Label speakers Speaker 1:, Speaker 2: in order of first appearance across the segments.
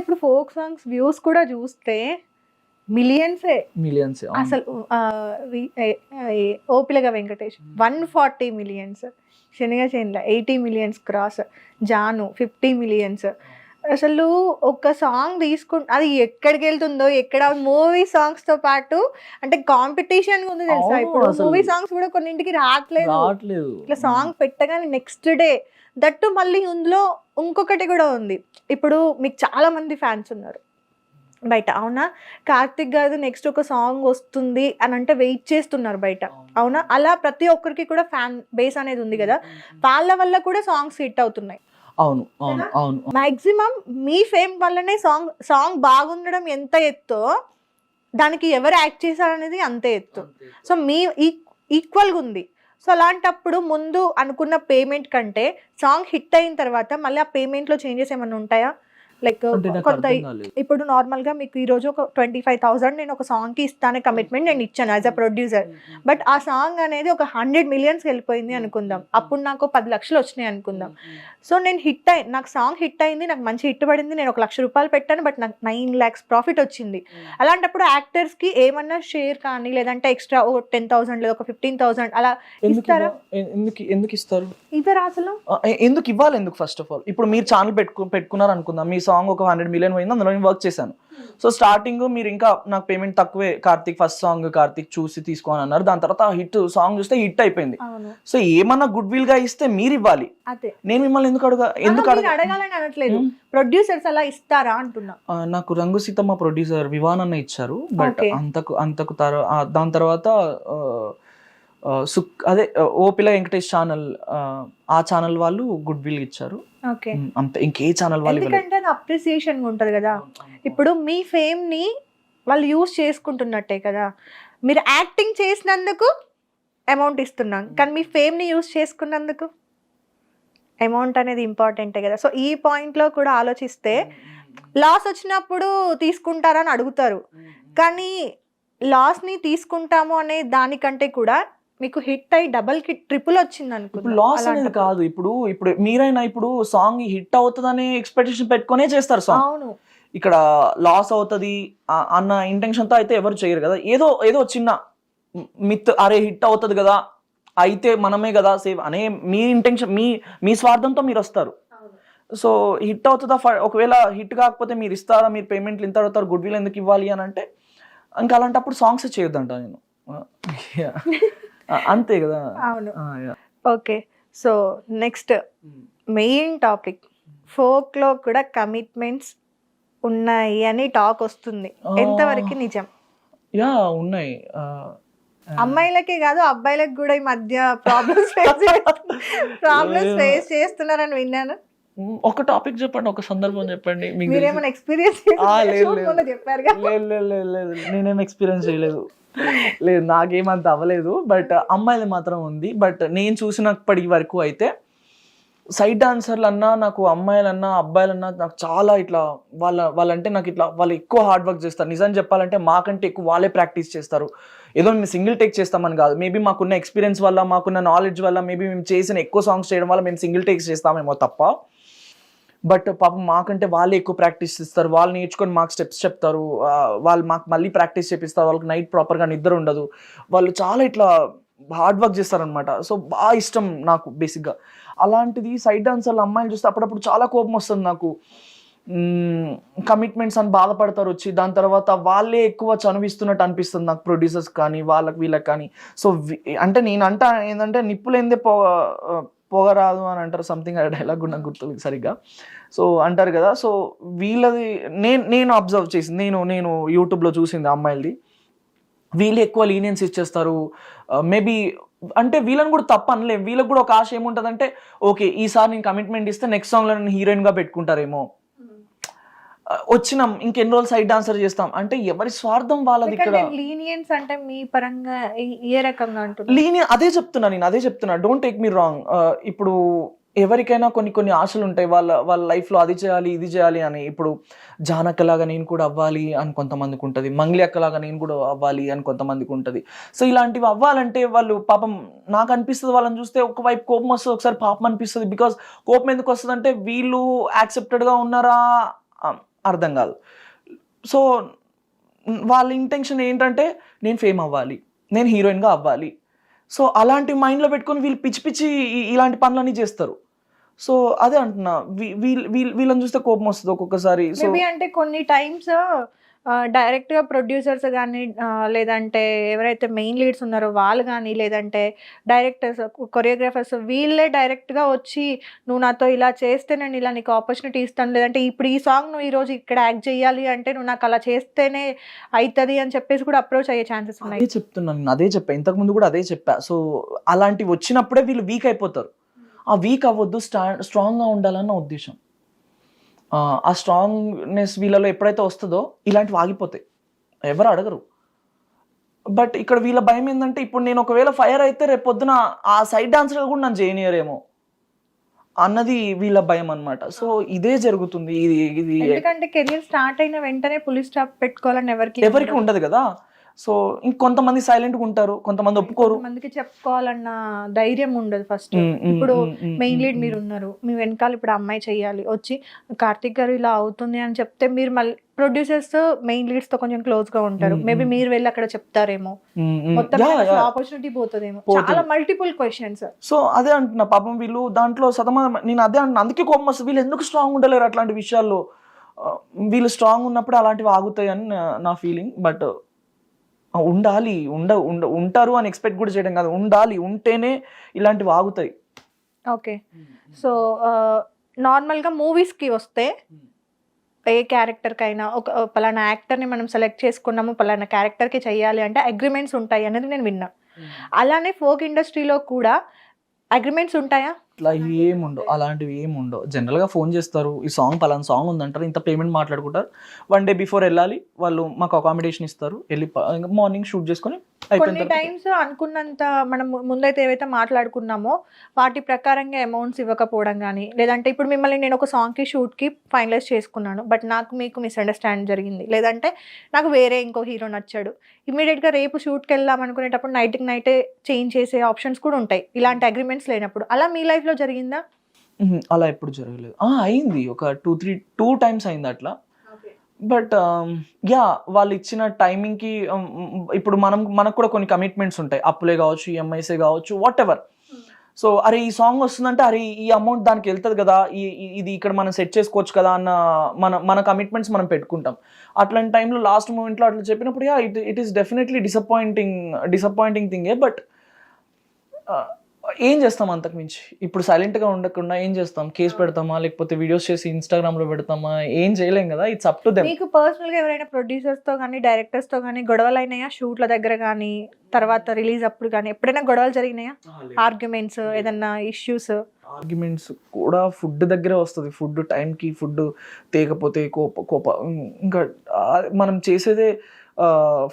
Speaker 1: ఇప్పుడు folk songs views కూడా చూస్తే మిలియన్సే.
Speaker 2: మిలియన్స్
Speaker 1: అసలు ఓపిలగా వెంకటేష్ వన్ ఫార్టీ మిలియన్స్. శనిగా చేనుల eighty millions cross. Janu fifty millions. అసలు ఒక సాంగ్ తీసుకు అది ఎక్కడికి వెళ్తుందో ఎక్కడ మూవీ సాంగ్స్తో పాటు అంటే కాంపిటీషన్ ఉంది తెలుసా? ఇప్పుడు. మూవీ సాంగ్స్ కూడా కొన్నింటికి రావట్లేదు. ఇట్లా సాంగ్ పెట్టగానే నెక్స్ట్ డే దట్టు మళ్ళీ ఇందులో ఇంకొకటి కూడా ఉంది. ఇప్పుడు మీకు చాలా మంది ఫ్యాన్స్ ఉన్నారు. బయట అవునా? కార్తిక్ గారు నెక్స్ట్ ఒక సాంగ్ వస్తుంది అని అంటే వెయిట్ చేస్తున్నారు బయట అవునా. అలా ప్రతి ఒక్కరికి కూడా ఫ్యాన్ బేస్ అనేది ఉంది కదా? వాళ్ళ వల్ల కూడా సాంగ్స్ హిట్ అవుతున్నాయి.
Speaker 2: అవును అవును అవును.
Speaker 1: మాక్సిమం మీ ఫేమ్ వల్లనే సాంగ్ సాంగ్ బాగుండడం ఎంత ఎత్తో దానికి ఎవరు యాక్ట్ చేశారనేది అంతే ఎత్తు. సో మీ ఈక్వల్గా ఉంది. సో అలాంటప్పుడు ముందు అనుకున్న పేమెంట్ కంటే సాంగ్ హిట్ అయిన తర్వాత మళ్ళీ ఆ పేమెంట్లో చేంజెస్ ఏమైనా ఉంటాయా? లైక్
Speaker 2: నాకు
Speaker 1: కొంత ఇప్పుడు నార్మల్గా మీకు ఈరోజు ఒక ట్వంటీ ఫైవ్ థౌసండ్ నేను ఒక సాంగ్కి ఇస్తానే కమిట్మెంట్ నేను ఇచ్చాను యాజ్ అ ప్రొడ్యూసర్ బట్ ఆ సాంగ్ అనేది ఒక హండ్రెడ్ మిలియన్స్ వెళ్ళిపోయింది అనుకుందాం. అప్పుడు నాకు పది లక్షలు వచ్చినాయి అనుకుందాం. సో నేను హిట్ అయి నాకు సాంగ్ హిట్ అయింది నాకు మంచి హిట్ పడింది నేను ఒక లక్ష రూపాయలు పెట్టాను బట్ నాకు నైన్ ల్యాక్స్ ప్రాఫిట్ వచ్చింది. అలాంటప్పుడు యాక్టర్స్కి ఏమన్నా షేర్ కానీ లేదంటే ఎక్స్ట్రా ఓ టెన్ థౌసండ్ లేదా ఒక ఫిఫ్టీన్ థౌసండ్ అలా ఇస్తారా?
Speaker 2: ఎందుకు ఎందుకు ఇస్తారు?
Speaker 1: ఇవరా అసలు?
Speaker 2: ఎందుకు ఇవ్వాలి ఎందుకు ఫస్ట్ ఆఫ్ ఆల్ ఇప్పుడు మీరు ఛానల్ పెట్టుకు పెట్టుకున్నారు అనుకుందాం మీ సాంగ్ ఒక హండ్రెడ్ మిలియన్ పోయింది అందులో నేను వర్క్ చేశాను. సో స్టార్టింగ్ మీరు ఇంకా నాకు పేమెంట్ తక్కువే కార్తిక్ ఫస్ట్ సాంగ్ కార్తిక్ చూసి తీసుకోని అన్నారు. దాని తర్వాత హిట్ సాంగ్ చూస్తే హిట్ అయిపోయింది. సో ఏమన్నా గుడ్ విల్గా ఇస్తే మీరు ఇవ్వాలి. నేను మిమ్మల్ని ఎందుకు అడగా ఎందుకు
Speaker 1: అడగాలని అనట్లేదు. ప్రొడ్యూసర్స్ అలా ఇస్తారా అంటున్నా.
Speaker 2: నాకు రంగు సీతమ్మ ప్రొడ్యూసర్ వివాన్ అన్న ఇచ్చారు. బట్. అంతకు అంతకు తర్వా- ఆ, దాని తర్వాత సుక్ అదే ఓపిల వెంకటేష్ ఛానల్ ఆ ఛానల్ వాళ్ళు గుడ్ విల్ ఇచ్చారు. అంతే ఇంకే ఛానల్ వాళ్ళు.
Speaker 1: ఎందుకంటే అప్రిసియేషన్ ఉంటది కదా. ఇప్పుడు మీ ఫేమ్ని వాళ్ళు యూస్ చేసుకుంటున్నట్టే కదా. మీరు యాక్టింగ్ చేసినందుకు అమౌంట్ ఇస్తున్నాం. కానీ మీ ఫేమ్ని యూస్ చేసుకున్నందుకు అమౌంట్ అనేది ఇంపార్టెంటే కదా. సో ఈ పాయింట్లో కూడా ఆలోచిస్తే లాస్ వచ్చినప్పుడు తీసుకుంటారని అడుగుతారు. కానీ లాస్ని తీసుకుంటాము అనే దానికంటే కూడా మీకు హిట్ అయి డబల్కి ట్రిపుల్ వచ్చింది అనుకుంటా
Speaker 2: లాస్ అనేది కాదు. ఇప్పుడు ఇప్పుడు మీరైనా ఇప్పుడు సాంగ్ హిట్ అవుతుందనే ఎక్స్పెక్టేషన్ పెట్టుకునే చేస్తారు సాంగ్
Speaker 1: అవును.
Speaker 2: ఇక్కడ లాస్ అవుతుంది అన్న ఇంటెన్షన్తో అయితే ఎవరు చేయరు కదా. ఏదో ఏదో చిన్న మిత్ అరే హిట్ అవుతుంది కదా అయితే మనమే కదా సేవ్ అనే మీ ఇంటెన్షన్ మీ మీ స్వార్థంతో మీరు వస్తారు. సో హిట్ అవుతుందా ఒకవేళ హిట్ కాకపోతే మీరు ఇస్తారా మీరు పేమెంట్లు ఇంత అడుగుతారు గుడ్ విల్ ఎందుకు ఇవ్వాలి అని అంటే ఇంకా అలాంటప్పుడు సాంగ్స్ చేయొద్దంట నేను. అంతే కదా?
Speaker 1: అవును. Okay. So next main topic. ఫోక్లో కూడా కమిట్మెంట్స్ ఉన్నాయి అని టాక్ వస్తుంది. ఎంతవరకు నిజం?
Speaker 2: యా ఉన్నాయి.
Speaker 1: అమ్మాయిలకే కాదు అబ్బాయిలకు కూడా ఈ మధ్య ప్రాబ్లమ్స్ ఫేస్ ప్రాబ్లమ్స్ ఫేస్ చేస్తున్నారని విన్నాను.
Speaker 2: ఒక టాపిక్ చెప్పండి ఒక సందర్భం చెప్పండి.
Speaker 1: మీరేమైనా ఎక్స్పీరియన్స్. చెప్పారు
Speaker 2: లేదు లేదు. లేదు లేదు నేనేం ఎక్స్పీరియన్స్ చేయలేదు. లేదు నాకేమంత అవ్వలేదు. బట్ అమ్మాయిలు మాత్రం ఉంది. బట్ నేను చూసినప్పటి వరకు అయితే సైడ్ డాన్సర్లు అన్నా నాకు అమ్మాయిలన్నా అబ్బాయిలన్నా నాకు చాలా ఇట్లా వాళ్ళ వాళ్ళంటే నాకు ఇట్లా వాళ్ళు ఎక్కువ హార్డ్ వర్క్ చేస్తారు. నిజం చెప్పాలంటే మాకంటే ఎక్కువ వాళ్ళే ప్రాక్టీస్ చేస్తారు. ఏదో మేము సింగిల్ టేక్ చేస్తామని కాదు. మేబీ మాకున్న ఎక్స్పీరియన్స్ వల్ల మాకున్న నాలెడ్జ్ వల్ల మేబీ మేము చేసిన ఎక్కువ సాంగ్స్ చేయడం వల్ల మేము సింగిల్ టేక్స్ చేస్తామేమో తప్ప బట్ పాపం మాకంటే వాళ్ళే ఎక్కువ ప్రాక్టీస్ ఇస్తారు వాళ్ళు నేర్చుకొని మాకు స్టెప్స్ చెప్తారు. వాళ్ళు మాకు మళ్ళీ ప్రాక్టీస్ చేపిస్తారు. వాళ్ళకి నైట్ ప్రాపర్గా నిద్ర ఉండదు. వాళ్ళు చాలా ఇట్లా హార్డ్ వర్క్ చేస్తారనమాట సో బాగా ఇష్టం నాకు బేసిక్గా. అలాంటిది సైడ్ డాన్సర్లు అమ్మాయిలు చూస్తే అప్పుడప్పుడు చాలా కోపం వస్తుంది నాకు. కమిట్మెంట్స్ అని బాధపడతారు వచ్చి. దాని తర్వాత వాళ్ళే ఎక్కువ చనువిస్తున్నట్టు అనిపిస్తుంది నాకు ప్రొడ్యూసర్స్ కానీ వాళ్ళకి వీళ్ళకి కానీ. సో అంటే నేను అంట ఏంటంటే నిప్పులేందే పో పొగరాదు అని అంటారు సంథింగ్ డైలాగ్ కూడా నాకు గుర్తులేదు సరిగ్గా. సో అంటారు కదా సో వీళ్ళది నేను నేను అబ్జర్వ్ చేసింది నేను నేను యూట్యూబ్లో చూసింది అమ్మాయిలది. వీళ్ళు ఎక్కువ లీనియన్స్ ఇచ్చేస్తారు. Uh, మేబీ అంటే వీళ్ళని కూడా తప్ప అనలేం. వీళ్ళకి కూడా ఒక ఆశ ఏముంటుందంటే ఓకే ఈసారి నేను కమిట్మెంట్ ఇస్తే నెక్స్ట్ సాంగ్లో నేను హీరోయిన్గా పెట్టుకుంటారేమో. వచ్చినాం ఇంకెన్ని రోజులు సైడ్ డాన్సర్ చేస్తాం. అంటే ఎవరి స్వార్థం వాళ్ళది ఇక్కడ.
Speaker 1: లీనియన్స్ అంటే మీ పరంగా ఏ- రకంగా
Speaker 2: లీని అదే చెప్తున్నా నేను అదే చెప్తున్నా. డోంట్ టేక్ మీ రాంగ్ ఇప్పుడు ఎవరికైనా కొన్ని కొన్ని ఆశలు ఉంటాయి. వాళ్ళ వాళ్ళ లైఫ్లో అది చేయాలి ఇది చేయాలి అని. ఇప్పుడు జానక్కలాగా నేను కూడా అవ్వాలి అని కొంతమందికి ఉంటుంది. మంగ్లీ అక్కలాగా నేను కూడా అవ్వాలి అని కొంతమందికి ఉంటుంది. సో ఇలాంటివి అవ్వాలంటే వాళ్ళు పాపం నాకు అనిపిస్తుంది వాళ్ళని చూస్తే ఒకవైపు కోపం వస్తుంది ఒకసారి పాపం అనిపిస్తుంది. బికాస్ కోపం ఎందుకు వస్తుంది అంటే వీళ్ళు యాక్సెప్టెడ్గా ఉన్నారా? అర్థం కాదు. సో వాళ్ళ ఇంటెన్షన్ ఏంటంటే నేను ఫేమ్ అవ్వాలి. నేను హీరోయిన్గా అవ్వాలి. సో అలాంటి మైండ్లో పెట్టుకొని వీళ్ళు పిచ్చి పిచ్చి ఇలాంటి పనులన్నీ చేస్తారు. సో అదే అంటున్నా. వీళ్ళని చూస్తే కోపం వస్తుంది ఒక్కొక్కసారి. సో
Speaker 1: అంటే కొన్ని టైమ్స్ డైరెక్ట్గా ప్రొడ్యూసర్స్ కానీ లేదంటే ఎవరైతే మెయిన్ లీడ్స్ ఉన్నారో వాళ్ళు కానీ లేదంటే డైరెక్టర్స్ కొరియోగ్రాఫర్స్ వీళ్ళే డైరెక్ట్గా వచ్చి నువ్వు నాతో ఇలా చేస్తే నేను ఇలా నీకు ఆపర్చునిటీ ఇస్తాను. లేదంటే ఇప్పుడు ఈ సాంగ్ నువ్వు ఈరోజు ఇక్కడ యాక్ట్ చేయాలి అంటే నువ్వు నాకు అలా చేస్తేనే అవుతుంది అని చెప్పేసి కూడా అప్రోచ్ అయ్యే ఛాన్సెస్ ఉన్నాయి.
Speaker 2: అదే చెప్తున్నాను అదే చెప్పా. ఇంతకుముందు కూడా అదే చెప్పా. సో అలాంటివి వచ్చినప్పుడే వీళ్ళు వీక్ అయిపోతారు. ఆ వీక్ అవ్వద్దు స్టా స్ట్రాంగ్గా ఉండాలన్న ఉద్దేశం. ఆ, స్ట్రాంగ్నెస్ వీళ్ళలో ఎప్పుడైతే వస్తుందో ఇలాంటివి ఆగిపోతాయి. ఎవరు అడగరు. బట్ ఇక్కడ వీళ్ళ భయం ఏంటంటే ఇప్పుడు నేను ఒకవేళ ఫైర్ అయితే రేపు పొద్దున ఆ సైడ్ డాన్సర్ కూడా నన్ను చేయనియరేమో అన్నది వీళ్ళ భయం అన్నమాట. సో ఇదే జరుగుతుంది. ఇది ఇది
Speaker 1: ఎందుకంటే కెరియర్ స్టార్ట్ అయిన వెంటనే పులిస్ స్టాప్ పెట్టుకోవాలని ఎవరికి
Speaker 2: ఎవరికి ఉండదు కదా. సో ఇంకొంతమంది సైలెంట్గా ఉంటారు కొంతమంది ఒప్పుకోరు.
Speaker 1: మందికి చెప్పుకోవాలన్న ధైర్యం ఉండదు ఫస్ట్. ఇప్పుడు మెయిన్ లీడ్ మీరు ఉన్నారు. మీ వెనకాల ఇప్పుడు అమ్మాయి చేయాలి. వచ్చి కార్తిక్ గారు ఇలా అవుతుంది అని చెప్తే మీరు మళ్ళీ ప్రొడ్యూసర్స్ మెయిన్ లీడ్స్తో కొంచెం క్లోజ్గా ఉంటారు మేబీ. మీరు వెళ్ళి అక్కడ చెప్తారేమో. మొత్తం. ఆపర్చునిటీ పోతుందేమో.
Speaker 2: పోతుంది.
Speaker 1: చాలా మల్టిపుల్ క్వశ్చన్స్
Speaker 2: సో అదే అంటున్నా పాపం వీళ్ళు దాంట్లో సతమ నేను అదే అంటున్నా అందుకే కోపం వస్తుంది. వీళ్ళు ఎందుకు స్ట్రాంగ్ ఉండలేరు అట్లాంటి విషయాల్లో? వీళ్ళు స్ట్రాంగ్ ఉన్నప్పుడు అలాంటివి ఆగుతాయి అని నా ఫీలింగ్ బట్ ఉండాలి ఉండ ఉండ ఉంటారు అని ఎక్స్పెక్ట్ కూడా చేయడం కాదు. ఉండాలి ఉంటేనే ఇలాంటివి ఆగుతాయి.
Speaker 1: ఓకే. సో నార్మల్గా మూవీస్కి వస్తే ఏ క్యారెక్టర్ కైనా ఒక పలానా యాక్టర్ని మనం సెలెక్ట్ చేసుకున్నాము పలానా క్యారెక్టర్కి చెయ్యాలి అంటే అగ్రిమెంట్స్ ఉంటాయి అనేది నేను విన్నా. అలానే ఫోక్ ఇండస్ట్రీలో కూడా అగ్రిమెంట్స్ ఉంటాయా?
Speaker 2: అట్లా ఏముండవు. అలాంటివి ఏముండవు. జనరల్గా ఫోన్ చేస్తారు. ఈ సాంగ్ పలానా సాంగ్ ఉందంటారు. ఇంత పేమెంట్ మాట్లాడుకుంటారు. వన్ డే బిఫోర్ వెళ్ళాలి. వాళ్ళు మాకు అకామిడేషన్ ఇస్తారు. వెళ్ళి మార్నింగ్ షూట్ చేసుకొని
Speaker 1: కొన్ని టైమ్స్ అనుకున్నంత మనం ముందైతే ఏవైతే మాట్లాడుకున్నామో వాటి ప్రకారంగా అమౌంట్స్ ఇవ్వకపోవడం కానీ లేదంటే ఇప్పుడు మిమ్మల్ని నేను ఒక సాంగ్కి షూట్కి ఫైనలైజ్ చేసుకున్నాను బట్ నాకు మీకు మిస్అండర్స్టాండ్ జరిగింది. లేదంటే నాకు వేరే ఇంకో హీరో నచ్చాడు. ఇమీడియట్గా రేపు షూట్కి వెళ్దాం అనుకునేటప్పుడు నైట్కి నైటే చేంజ్ చేసే ఆప్షన్స్ కూడా ఉంటాయి. ఇలాంటి అగ్రిమెంట్స్ లేనప్పుడు. అలా మీ లైఫ్లో జరిగిందా.
Speaker 2: అలా ఎప్పుడు జరగలేదు. అయింది. ఒక టూ త్రీ టూ టైమ్స్ అయింది అట్లా. బట్ um, యా వాళ్ళు ఇచ్చిన టైమింగ్కి um, ఇప్పుడు మనం మనకు కూడా కొన్ని కమిట్మెంట్స్ ఉంటాయి. అప్పులే కావచ్చు ఈఎంఐసే కావచ్చు వాట్ ఎవర్ సో అరే ఈ సాంగ్ వస్తుందంటే అరే ఈ అమౌంట్ దానికి వెళ్తుంది కదా ఈ ఇది ఇక్కడ మనం సెట్ చేసుకోవచ్చు కదా అన్న మన మన కమిట్మెంట్స్ మనం పెట్టుకుంటాం. అట్లాంటి టైంలో లాస్ట్ మూమెంట్లో అట్లా చెప్పినప్పుడు yeah it it is definitely disappointing disappointing థింగే but ఏం చేస్తాం అంతకు మించి ఇప్పుడు సైలెంట్గా ఉండకుండా ఏం చేస్తాం? కేసు పెడతామా? లేకపోతే వీడియోస్ చేసి ఇన్స్టాగ్రామ్లో పెడతామా? ఏం చేయలేం కదా? ఇట్స్ అప్ టు దెమ్
Speaker 1: మీకు పర్సనల్గా ఎవరైనా producers తో కానీ డైరెక్టర్స్తో కానీ గొడవలు అయినాయా? షూట్ల దగ్గర కానీ తర్వాత రిలీజ్ అప్పుడు కానీ ఎప్పుడైనా గొడవలు జరిగినాయా? ఆర్గ్యుమెంట్స్ ఏదన్నా ఇష్యూస్
Speaker 2: ఆర్గ్యుమెంట్స్ కూడా ఫుడ్ దగ్గరే వస్తుంది. ఫుడ్ టైంకి ఫుడ్ తేకపోతే కోప కోప ఇంకా మనం చేసేదే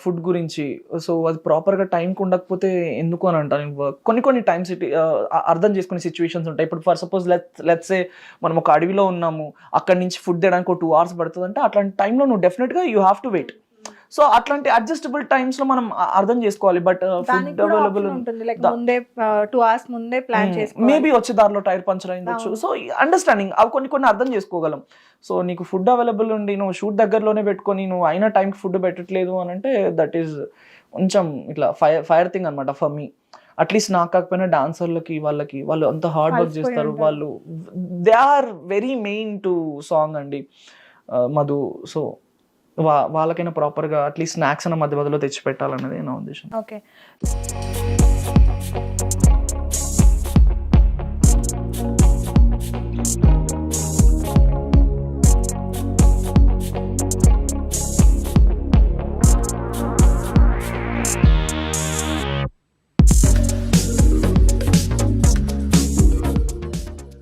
Speaker 2: ఫుడ్ గురించి. సో అది ప్రాపర్గా టైంకి ఉండకపోతే ఎందుకు అని అంటాను నేను కొన్ని కొన్ని టైమ్స్ అర్థం చేసుకునే సిచ్యువేషన్స్ ఉంటాయి. ఇప్పుడు ఫర్ సపోజ్ లెట్ లెట్సే మనం ఒక అడవిలో ఉన్నాము. అక్కడి నుంచి ఫుడ్ తేయడానికి ఒక టూ అవర్స్ పడుతుంది అంటే అట్లాంటి టైంలో నువ్వు డెఫినెట్గా you have to wait so అట్లాంటి అడ్జస్టబుల్ టైమ్స్లో మనం అర్థం చేసుకోవాలి. బట్ ఫుడ్ అవైలబుల్
Speaker 1: ముందే టూ అవర్స్ ముందే ప్లాన్ చేసుకోవాలి.
Speaker 2: మేబీ వచ్చే దారిలో టైర్ పంచర్ అయిందొచ్చు. సో అండర్స్టాండింగ్ అవి కొన్ని కొన్ని అర్థం చేసుకోగలం. సో నీకు ఫుడ్ అవైలబుల్ ఉండి నువ్వు షూట్ దగ్గరలోనే పెట్టుకొని నువ్వు అయిన టైంకి ఫుడ్ పెట్టట్లేదు అని అంటే దట్ ఈస్ కొంచెం ఇట్లా ఫైర్ ఫైర్ థింగ్ అనమాట ఫర్ మీ అట్లీస్ట్ నాకు కాకపోయినా డాన్సర్లకి వాళ్ళకి వాళ్ళు అంత హార్డ్ వర్క్ చేస్తారు. వాళ్ళు they are very main to song అండి మధు. సో వా వాళ్ళకైనా ప్రాపర్గా అట్లీస్ట్ స్నాక్స్ అన్న మధ్య మధ్యలో తెచ్చి పెట్టాలన్నది నా ఉద్దేశం.
Speaker 1: ఓకే.